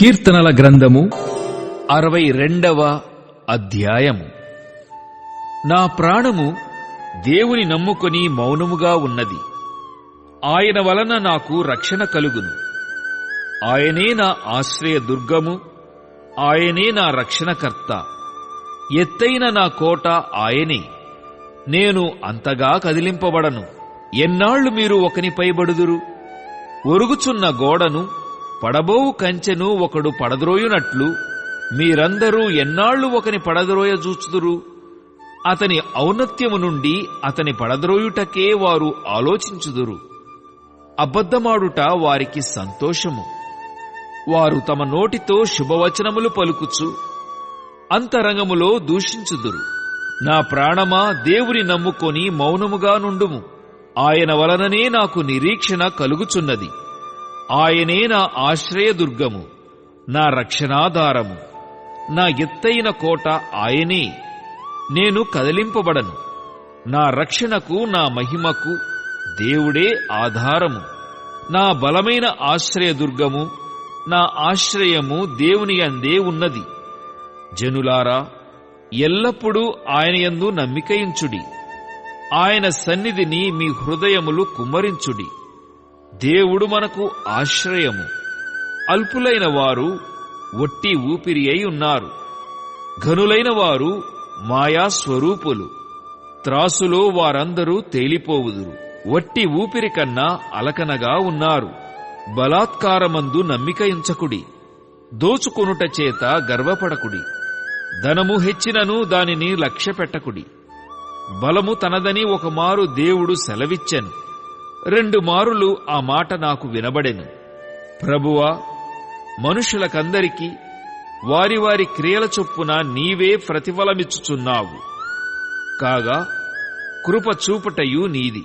కీర్తనల గ్రంథము అరవై రెండవ అధ్యాయము. నా ప్రాణము దేవుని నమ్ముకొని మౌనముగా ఉన్నది. ఆయన వలన నాకు రక్షణ కలుగును. ఆయనే నా ఆశ్రయ దుర్గము ఆయనే నా రక్షణకర్త. ఎత్తైన నా కోట ఆయనే. నేను అంతగా కదిలింపబడను. ఎన్నాళ్ళు మీరు ఒకనిపై బడుదురు? ఒరుగుచున్న గోడను పడబోవు కంచెను ఒకడు పడద్రోయునట్లు మీరందరూ ఎన్నాళ్ళు ఒకని పడద్రోయ చూచుదురు అతని ఔన్నత్యము నుండి అతని పడద్రోయుటకే వారు ఆలోచించుదురు. అబద్ధమాడుట వారికి సంతోషము. వారు తమ నోటితో శుభవచనములు పలుకుచు అంతరంగములో దూషించుదురు. నా ప్రాణమా దేవుని నమ్ముకొని మౌనముగా నుండుము. ఆయన వలననే నాకు నిరీక్షణ కలుగుచున్నది. ఆయనే నా ఆశ్రయదుర్గము నా రక్షణాధారము నా ఎత్తైన కోట ఆయనే. నేను కదిలింపబడను నా రక్షణకు నా మహిమకు దేవుడే ఆధారము. నా బలమైన ఆశ్రయదుర్గము నా ఆశ్రయము దేవుని అందే ఉన్నది. జనులారా ఎల్లప్పుడూ ఆయన యందు నమ్మికయించుడి. ఆయన సన్నిధిని మీ హృదయములు కుమ్మరించుడి. దేవుడు మనకు ఆశ్రయము. అల్పులైన వారు ఒట్టి ఊపిరి అయి ఉన్నారు. ఘనులైన వారు మాయా స్వరూపులు. త్రాసులో వారందరూ తేలిపోవుదురు. వట్టి ఊపిరి కన్నా అలకనగా ఉన్నారు. బలాత్కారమందు నమ్మిక ఉంచకుడి దోచుకొనుట చేత గర్వపడకుడి. ధనము హెచ్చినను దానిని లక్ష్యపెట్టకుడి. బలము తనదని ఒకమారు దేవుడు సెలవిచ్చెను. రెండు మారులు ఆ మాట నాకు వినబడెను. ప్రభువా మనుషులకందరికీ వారి వారి క్రియల చొప్పున నీవే ప్రతిఫలమిచ్చుచున్నావు. కాగా కృప చూపుటయు నీది.